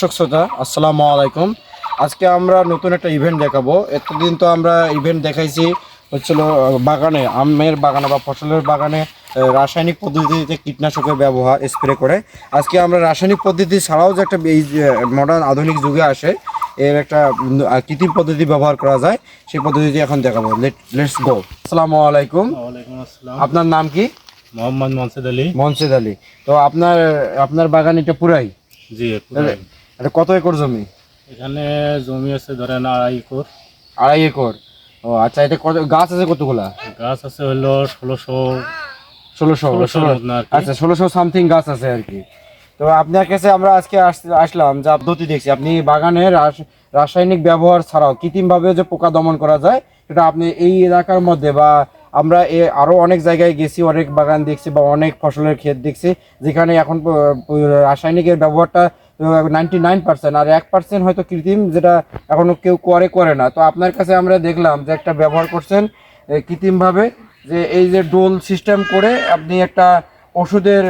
দর্শক শ্রোতা আসসালামু আলাইকুম। আজকে আমরা নতুন একটা ইভেন্ট দেখাবো। এতদিন তো আমরা ইভেন্ট দেখাইছি হচ্ছিল বাগানে আমের বাগানে বা ফসলের বাগানে রাসায়নিক পদ্ধতিতে কীটনাশকের ব্যবহার স্প্রে করে। আজকে আমরা রাসায়নিক পদ্ধতি ছাড়াও যে একটা এই মডার্ন আধুনিক যুগে আসে এর একটা কৃত্রিম পদ্ধতি ব্যবহার করা যায় সেই পদ্ধতিটি এখন দেখাবো। লেটস গো আসসালামু আলাইকুম। আপনার নাম কি? মোহাম্মদ মনসেদ আলী। মনসেদ আলী। তো আপনার আপনার বাগান এটা পুরাই? জি পুরাই। এটা কত একর জমি? এখানে জমি আছে ধরেন আড়াই একর। আড়াই একর। ও আচ্ছা এটা কত গাছ আছে কতগুলা? গাছ আছে হলো ষোলোশো ষোলোশো। আচ্ছা ষোলোশো সামথিং গাছ আছে আর কি। তো আপনার কাছে আমরা আজকে আসলাম যে পদ্ধতি দেখছি। আপনি বাগানে রাস- রাসায়নিক ব্যবহার ছাড়াও কৃত্রিমভাবে যে পোকা দমন করা যায় সেটা আপনি এই এলাকার মধ্যে বা আমরা এ আরও অনেক জায়গায় গেছি অনেক বাগান দেখছি বা অনেক ফসলের ক্ষেত দেখছি যেখানে এখন রাসায়নিকের ব্যবহারটা নাইনটি নাইন পার্সেন্ট আর এক পার্সেন্ট হয়তো কৃত্রিম যেটা এখনও কেউ করে করে না। তো আপনার কাছে আমরা দেখলাম যে একটা ব্যবহার করছেন কৃত্রিমভাবে, যে এই যে ডোল সিস্টেম করে আপনি একটা ওষুধের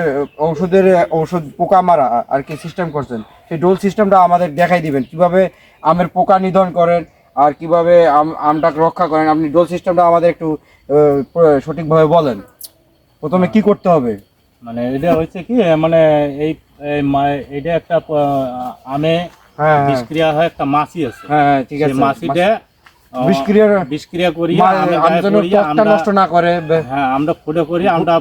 ওষুধের, ওষুধ পোকা মারা আর কি সিস্টেম করছেন, সেই ডোল সিস্টেমটা আমাদের দেখাই দিবেন। কীভাবে আমের পোকা নিধন করেন আর কীভাবে আম, আমটাকে রক্ষা করেন, আপনি ডোল সিস্টেমটা আমাদের একটু সঠিকভাবে বলেন। প্রথমে কি করতে হবে? মানে এটা হয়েছে কি মানে এই এটা একটা আমে হ্যাঁ হ্যাঁ। বিষক্রিয়া হয় একটা মাছি আছে। হ্যাঁ ঠিক আছে। মাছিটা আহ, বিষক্রিয়া করি মা- আমে আম গায়ে যেন পড়িয়ে ত্বকটা আমরা নষ্ট না করে হ্যাঁ আমরা ফুটে করি আমরা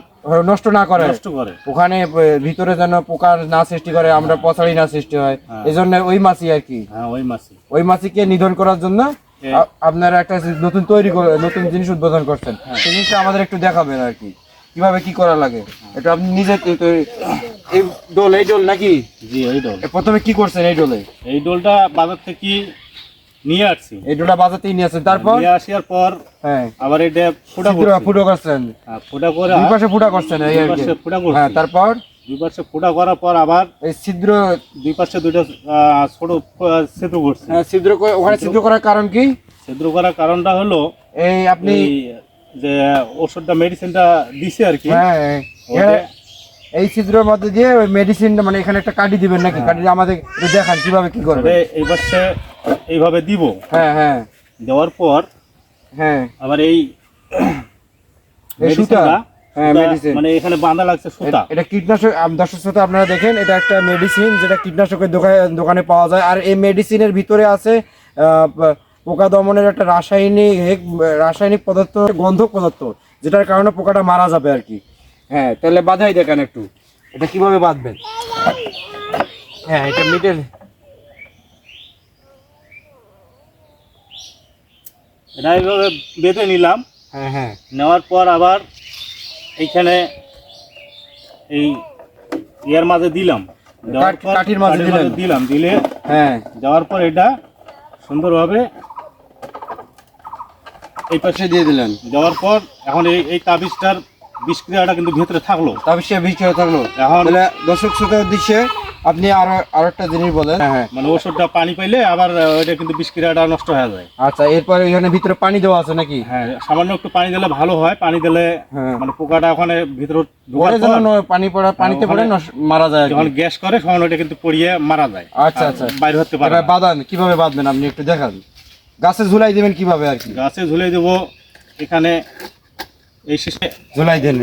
নষ্ট না করে। নষ্ট করে। ওখানে ভিতরে যেন পোকা না সৃষ্টি করে আমরা না সৃষ্টি হয়। এই জন্য ওই মাছি আর কি। হ্যাঁ ওই মাছি। ওই মাছিকে নিধন করার জন্য আপনারা একটা নতুন তৈরি নতুন জিনিস উদ্বোধন করছেন। সেই জিনিসটা আমাদের একটু দেখাবেন আর কি। কীভাবে কি করা লাগে? এটা আপনি নিজে এই ডোল এই ডোল নাকি? জি ওই ডোল। প্রথমে কি করছেন এই ডোলে? এই ডোলটা বাজার থেকে নিয়ে আসছি। এই ডোলটা বাজাতেই নিয়ে আসছেন। তারপর? নিয়ে আসার পর হ্যাঁ। আবার এটা ফুটা ছিদ্র করছি। ফুটো করছেন। হ্যাঁ, ফুটা করে দুই পাশে ফুটা করছেন এই পাশে ফুটা করছি। হ্যাঁ তারপর? দুই পাশে ফুটা করার পর আবার এই ছিদ্র দুই পাশে দুইটা আহ, ছোট ছিদ্র করছি। হ্যাঁ, ছিদ্র ওখানে ছিদ্র করার কারণ কি? ছিদ্র করার কারণটা হলো এই আপনি এই যে ওষুধটা মেডিসিনটা দিছে আর কি। হ্যাঁ এই ছিদ্রের মধ্যে দিয়ে ওই মেডিসিনটা মানে এখানে একটা কাটি দিবেন নাকি? কাটি আমাদের দেখান কীভাবে কি করবে এই পাশে এইভাবে দিব। হ্যাঁ হ্যাঁ। দেওয়ার পর হ্যাঁ। আবার এই সুতা। হ্যাঁ মানে এখানে বাঁধা লাগছে সুতা। এটা কীটনাশক আম, দর্শক শ্রোতা আপনারা দেখেন এটা একটা মেডিসিন যেটা কীটনাশকের দোকানে দোকানে পাওয়া যায়। আর এই মেডিসিনের ভিতরে আছে পোকা দমনের একটা রাসায়নিক রাসায়নিক পদার্থ গন্ধক পদার্থ যেটার কারণে পোকাটা মারা যাবে আর কি। হ্যাঁ তাহলে বাধাই দেখেন একটু। এটা কীভাবে বাঁধবেন? হ্যাঁ এটা মিটের এটা এইভাবে বেঁধে নিলাম। হ্যাঁ হ্যাঁ। নেওয়ার পর আবার এইখানে এই ইয়ার মাঝে দিলাম। দেওয়ার কাঠ- পর কাঠির মাঝে দিলাম। দিলে হ্যাঁ। দেওয়ার পর এটা সুন্দরভাবে এই পাশে দিয়ে দিলেন। দেওয়ার পর এখন এই এই তাবিজটার বিষক্রিয়াটা কিন্তু ভিতরে থাকল। তবে সে বিষয় থাকল। এখন দর্শক শ্রোতার উদ্দেশ্যে আপনি আরও আরও একটা জিনিস বলেন। হ্যাঁ হ্যাঁ। মানে ওষুধটা পানি পাইলে আবার ওইটা কিন্তু বিষক্রিয়াটা নষ্ট হয়ে যায়। আচ্ছা এরপরে এখানে ভিতরে পানি দেওয়া আছে নাকি? হ্যাঁ সামান্য একটু পানি দিলে ভালো হয়। পানি দিলে হ্যাঁ। মানে পোকাটা ওখানে ভিতরে ঢোকার পর পানি পড়া পানিতে পড়ে মারা যায় যখন গ্যাস করে তখন ওইটা কিন্তু পড়িয়ে মারা যায়। আচ্ছা আচ্ছা। বাইরে হতে পারে বাঁধান কীভাবে বাঁধবেন আপনি একটু দেখান। গাছে ঝুলাই দিবেন কীভাবে আর কি? গাছে ঝুলাই দেবো। এখানে এই শেষে ঝুলাই দেন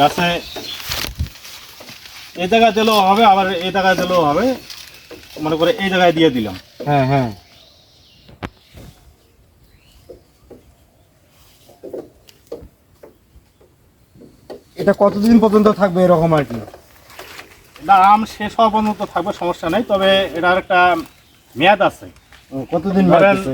গাছে এই জায়গায় দিলেও হবে আবার এই জায়গায় দিলেও হবে। মনে করে এই জায়গায় দিয়ে দিলাম। হ্যাঁ হ্যাঁ। এটা কতদিন পর্যন্ত থাকবে এরকম আর কি? এটা আম শেষ হওয়া পর্যন্ত থাকবে সমস্যা নেই তবে এটার একটা মেয়াদ আছে। কতদিন ধরেন-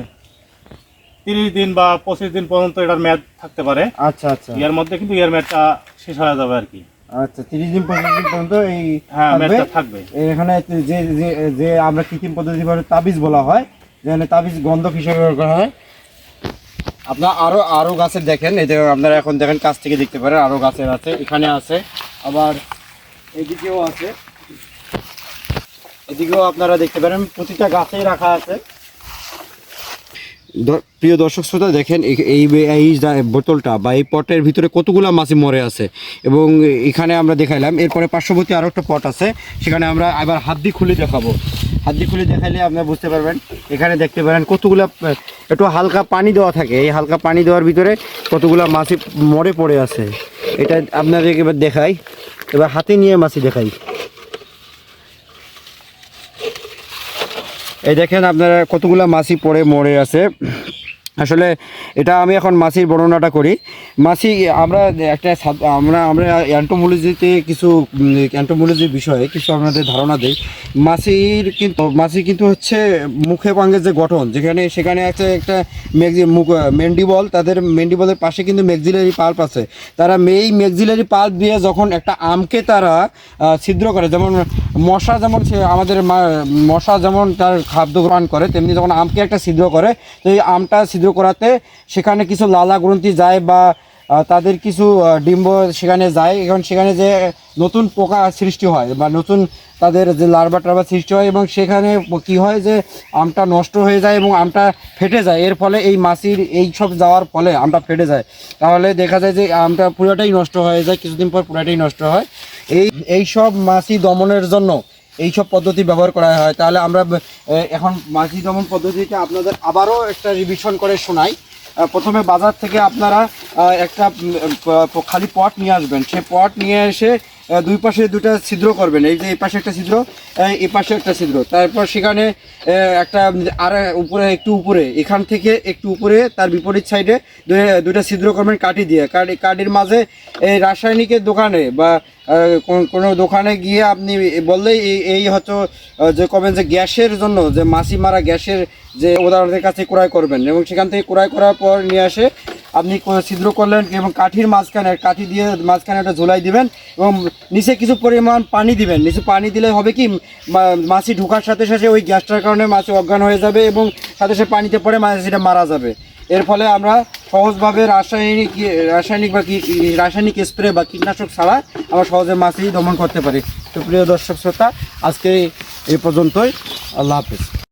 তিরিশ দিন বা পঁচিশ দিন পর্যন্ত এটার মেয়াদ থাকতে পারে। আচ্ছা আচ্ছা। ইয়ার মধ্যে কিন্তু ইয়ার মেয়াদটা শেষ হয়ে যাবে আর কি। আচ্ছা তিরিশ দিন পঁচিশ দিন পর্যন্ত এই হ্যাঁ থাকবে। মেয়াদটা থাকবে। এখানে যে যে যে আমরা কৃত্রিম পদ্ধতি তাবিজ বলা হয় যেখানে তাবিজ গন্ধক হিসেবে ব্যবহার করা হয়। আপনার আরও আরও গাছের দেখেন এই যে আপনারা এখন দেখেন কাছ থেকে দেখতে পারেন আরও গাছের আছে এখানে আছে। আবার এদিকেও আছে। এদিকেও আপনারা দেখতে পারেন, প্রতিটা গাছেই রাখা আছে। প্রিয় দর্শক শ্রোতা, দেখেন, এই- এই এই বোতলটা বা এই পটের ভিতরে কতগুলো মাছি মরে আছে। এবং এখানে আমরা দেখাইলাম, এরপরে পার্শ্ববর্তী আরও একটা পট আছে, সেখানে আমরা আবার হাত দিয়ে খুলে দেখাবো। হাত দিয়ে খুলে দেখাইলে আপনারা বুঝতে পারবেন, এখানে দেখতে পারেন কতগুলো একটু হালকা পানি দেওয়া থাকে। এই হালকা পানি দেওয়ার ভিতরে কতগুলো মাছি মরে পড়ে আছে। এটা আপনাদেরকে এবার দেখাই। এবার হাতে নিয়ে মাছি দেখাই। এই দেখেন আপনারা কতগুলা মাছি পড়ে মরে আছে। আসলে এটা আমি এখন মাছির বর্ণনাটা করি। মাছি আমরা একটা আমরা আমরা অ্যান্টোমোলজিতে কিছু অ্যান্টোমোলজির বিষয়ে কিছু আপনাদের ধারণা দেই। মাছির কিন্তু মাছি কিন্তু হচ্ছে মুখে পাঙ্গের যে গঠন, যেখানে, সেখানে আছে একটা মেগজি মুখ মেন্ডিবল তাদের মেন্ডিবলের পাশে কিন্তু মেক্সিলারি পাল্প আছে। তারা এই মেক্সিলারি পাল্প দিয়ে যখন একটা আমকে তারা ছিদ্র করে, যেমন মশা যেমন আমাদের মশা যেমন তার খাদ্য গ্রহণ করে, তেমনি যখন আমকে একটা ছিদ্র করে, তো এই আমটা ছিদ্র করাতে সেখানে কিছু লালা গ্রন্থি যায় বা তাদের কিছু ডিম্ব সেখানে যায়। এখন সেখানে যে নতুন পোকা সৃষ্টি হয় বা নতুন তাদের যে লার্ভা টার্ভা সৃষ্টি হয় এবং সেখানে কি হয় যে আমটা নষ্ট হয়ে যায় এবং আমটা ফেটে যায়। এর ফলে এই মাছির এই সব যাওয়ার ফলে আমটা ফেটে যায়। তাহলে দেখা যায় যে আমটা পুরোটাই নষ্ট হয়ে যায়, কিছুদিন পর পুরোটাই নষ্ট হয়। এই এই সব মাছি দমনের জন্য এই সব পদ্ধতি ব্যবহার করা হয়। তাহলে আমরা এখন মাঝি দমন পদ্ধতিটা আপনাদের আবারও একটা রিভিশন করে শোনাই। প্রথমে বাজার থেকে আপনারা একটা খালি পট নিয়ে আসবেন। সে পট নিয়ে এসে দুই পাশে দুটা ছিদ্র করবেন। এই যে এই পাশে একটা ছিদ্র, এই পাশে একটা ছিদ্র। তারপর সেখানে একটা আর উপরে, একটু উপরে, এখান থেকে একটু উপরে, তার বিপরীত সাইডে দুটা ছিদ্র করবেন কাঠি দিয়ে। কাঠ, কাঠির মাঝে এই রাসায়নিকের দোকানে বা কোনো দোকানে গিয়ে আপনি বললেই এই- এই হয়তো যে কবেন যে গ্যাসের জন্য, যে মাছি মারা গ্যাসের যে ওদারদের কাছে ক্রয় করবেন। এবং সেখান থেকে ক্রয় করার পর নিয়ে আসে আপনি ছিদ্র করলেন এবং কাঠির মাঝখানে, কাঠি দিয়ে মাঝখানে একটা ঝোলাই দিবেন এবং নিচে কিছু পরিমাণ পানি দিবেন। নিচে পানি দিলে হবে কি মাছি ঢোকার সাথে সাথে ওই গ্যাসটার কারণে মাছি অজ্ঞান হয়ে যাবে এবং সাথে সাথে পানিতে পড়ে মাছিটা মারা যাবে। এর ফলে আমরা সহজভাবে রাসায়নিক রাসায়নিক বা রাসায়নিক স্প্রে বা কীটনাশক ছাড়া আমরা সহজে মাছি দমন করতে পারি। তো প্রিয় দর্শক শ্রোতা, আজকে এই পর্যন্তই। আল্লাহ হাফিজ।